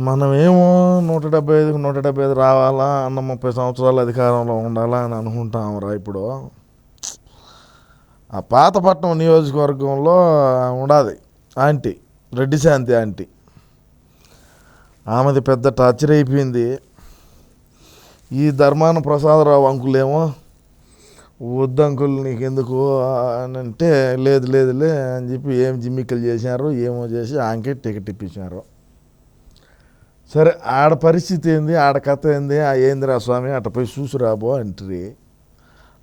మనమేమో నూట డెబ్బై ఐదుకు నూట డెబ్బై ఐదు రావాలా అన్న ముప్పై సంవత్సరాలు అధికారంలో ఉండాలా అని అనుకుంటాంరా ఇప్పుడు. ఆ పాతపట్నం నియోజకవర్గంలో ఉండాది ఆంటీ రెడ్డి శాంతి ఆంటీ. ఆమెది పెద్ద టార్చర్ అయిపోయింది. ఈ ధర్మాన ప్రసాదరావు అంకులేమో వద్దు అంకుల్ నీకెందుకు? అని అంటే లేదు లేదులే అని చెప్పి ఏం జిమ్మిక్కలు చేశారు ఏమో చేసి ఆంకే టికెట్ ఇప్పించారు. సరే ఆడ పరిస్థితి ఏంది? ఆడ కథ ఏంది? ఆ ఏందిరా స్వామి? అట్ట పోయి చూసురాబో అంటారు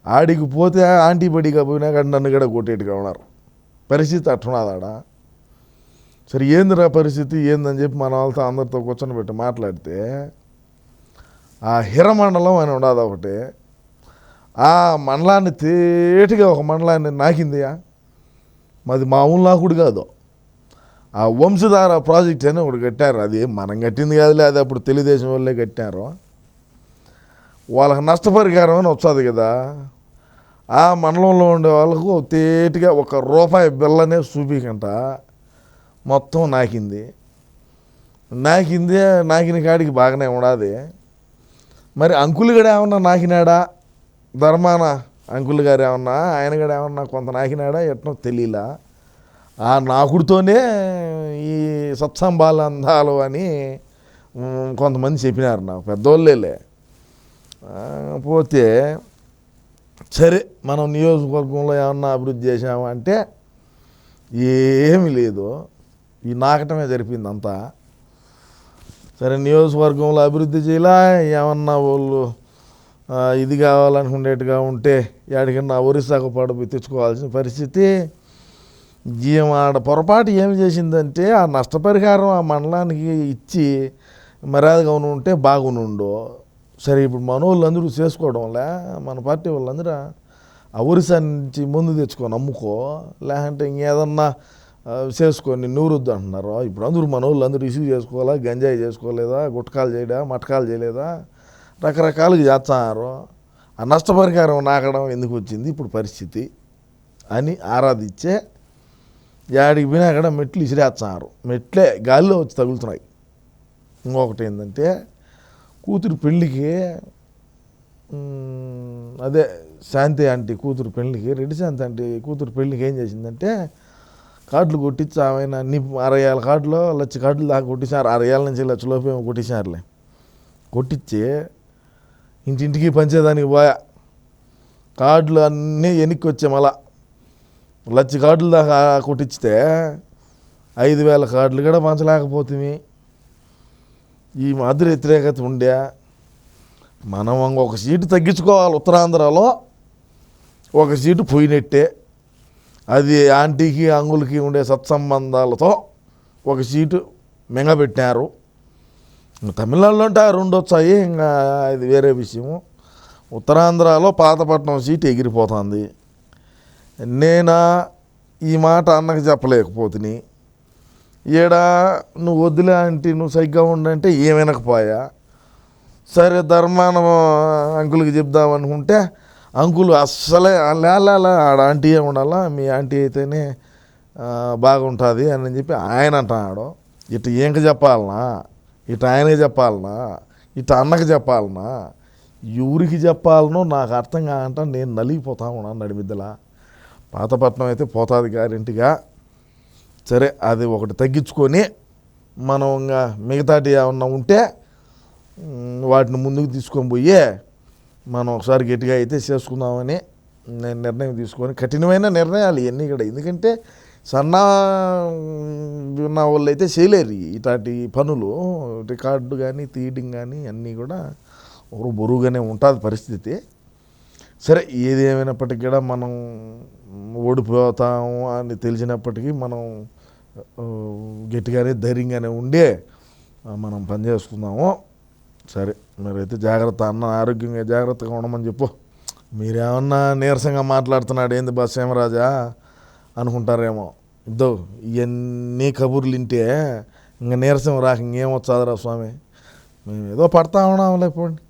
ఆడికి పోతే ఆంటీబడిగా పోయినా కానీ నన్ను కూడా కొట్టేట్టుగా ఉన్నారు. పరిస్థితి అట్టున్నది ఆడ. సరే ఏందిరా పరిస్థితి? ఏందని చెప్పి మన వాళ్ళతో అందరితో కూర్చొని పెట్టి మాట్లాడితే ఆ హిరమండలం అని ఉండదు ఒకటి. ఆ మండలాన్ని తేటిగా ఒక మండలాన్ని నాకిందియా? మాది మామూలు నాకుడు కాదు. ఆ వంశధార ప్రాజెక్ట్ అని ఒకటి కట్టారు. అది మనం కట్టింది కాదులే అది అప్పుడు తెలుగుదేశం వాళ్ళే కట్టారు. వాళ్ళకి నష్టపరిహారం అని వస్తుంది కదా. ఆ మండలంలో ఉండే వాళ్ళకు తేటిగా ఒక రూపాయి బిల్లనే చూపికంట మొత్తం నాకింది. నాకింది నాకిన కాడికి బాగానే ఉండాది. మరి అంకుల్ గడ ఏమన్నా నాకినాడా? ధర్మాన అంకుల్ గారు ఏమన్నా ఆయన గడ ఏమన్నా కొంత నాకినాడా? ఎట్నో తెలియలా. ఆ నాకుడితోనే ఈ సత్సంబాల అందాలు అని కొంతమంది చెప్పినారు నాకు. పెద్దోళ్ళేలే. పోతే సరే మనం నియోజకవర్గంలో ఏమన్నా అభివృద్ధి చేసామా అంటే ఏమీ లేదు. ఈ నాకటమే జరిపింది అంతా సరే నియోజకవర్గంలో అభివృద్ధి చేయాలా? ఏమన్నా వాళ్ళు ఇది కావాలనుకునేట్టుగా ఉంటే ఎక్కడికన్నా ఒరిస్సాకు పడబోయి తెచ్చుకోవాల్సిన పరిస్థితి ఆడ పొరపాటు ఏమి చేసిందంటే ఆ నష్టపరిహారం ఆ మండలానికి ఇచ్చి మర్యాదగా ఉంటే బాగునుండు సరే ఇప్పుడు మన వాళ్ళందరూ చేసుకోవడంలే మన పార్టీ వాళ్ళందరూ ఆ ఒరిసా నుంచి ముందు తెచ్చుకొని అమ్ముకో లేదంటే ఇంకేదన్నా చేసుకొని నూరుద్దు అంటున్నారు. ఇప్పుడు అందరూ మన వాళ్ళందరూ చేసుకోవాలా గంజాయి చేసుకోలేదా గుట్కాలు చేయడా మటకాలు చేయలేదా? రకరకాలుగా చేస్తున్నారు. ఆ నష్టపరిహారం నాకడం ఎందుకు వచ్చింది? ఇప్పుడు పరిస్థితి అని ఆరాధించే యాడికి పోయినా అక్కడ మెట్లు ఇసిరేస్తున్నారు. మెట్లే గాలిలో వచ్చి తగులుతున్నాయి. ఇంకొకటి ఏంటంటే కూతురు పెళ్ళికి అదే శాంతి ఆంటీ కూతురు పెళ్ళికి రెడ్డి శాంతి ఆంటీ కూతురు పెళ్ళికి ఏం చేసిందంటే కార్డులు కొట్టించి ఆమె అన్ని అరవై ఏళ్ళ కార్డులో లక్ష కార్డులు దాకా కొట్టించారు అరవై ఏళ్ళ నుంచి లక్ష లోపే కొట్టించారులే కొట్టించి ఇంటింటికి పంచేదానికి పోయా. కార్డులు అన్నీ వెనక్కి వచ్చే మళ్ళా. లక్ష కార్డులు దాకా కొట్టించితే ఐదు వేల కార్డులు కూడా పంచలేకపోతుంది ఈ మాదిరి వ్యతిరేకత ఉండే మనం ఒక సీటు తగ్గించుకోవాలి ఉత్తరాంధ్రలో. ఒక సీటు పోయినట్టే. అది ఆంటీకి అంగులకి ఉండే సత్సంబంధాలతో ఒక సీటు మింగబెట్టారు. తమిళనాడులో అంటే రెండు వచ్చాయి ఇంకా ఇది వేరే విషయము. ఉత్తరాంధ్రలో పాతపట్నం సీటు ఎగిరిపోతుంది. నేనా ఈ మాట అన్నకు చెప్పలేకపోతుని. ఈడా నువ్వు వద్దులే అంటే నువ్వు సరిగ్గా ఉండంటే ఏమనకపోయా? సరే ధర్మాన అంకుల్కి చెప్దాం అనుకుంటే అంకుల్ అస్సలే లేలాలా ఆడ ఆంటీ ఉండాలా మీ ఆంటీ అయితేనే బాగుంటుంది అని చెప్పి ఆయన అంటున్నాడు. ఇటు ఏంక చెప్పాలనా? ఇటు ఆయనకి చెప్పాలనా? ఇటు అన్నకి చెప్పాలనా? ఎవరికి చెప్పాలనో నాకు అర్థం కాదంట నేను నలిగిపోతా ఉన్నాను నడిమిద్దలా. పాతపట్నం అయితే పోతుంది గారింటిగా సరే అది ఒకటి తగ్గించుకొని మనం ఇంకా మిగతాటి ఏమన్నా ఉంటే వాటిని ముందుకు తీసుకొని పోయి మనం ఒకసారి గట్టిగా అయితే చేసుకుందామని నేను నిర్ణయం తీసుకొని కఠినమైన నిర్ణయాలు ఇవన్నీ కూడా. ఎందుకంటే సన్న ఉన్న వాళ్ళు అయితే చేయలేరు ఇట్లాంటి పనులు. రికార్డు కానీ తీయడం కానీ అన్నీ కూడా ఒక బరువుగానే ఉంటుంది పరిస్థితి. సరే ఏది ఏమైనప్పటికీ కూడా మనం ఓడిపోతాము అని తెలిసినప్పటికీ మనం గట్టిగానే ధైర్యంగానే ఉండే మనం పని చేసుకుందాము. సరే మీరైతే జాగ్రత్త అన్న ఆరోగ్యంగా జాగ్రత్తగా ఉండమని చెప్పు. మీరేమన్నా నీరసంగా మాట్లాడుతున్నాడు ఏంది బస్ ఏమరాజా అనుకుంటారేమో. ఇద్దో ఇవన్నీ కబుర్లు వింటే ఇంకా నీరసం రాక ఇంకేమొచ్చాదరా స్వామి? మేము ఏదో పడతా ఉన్నాం లేకపోండి.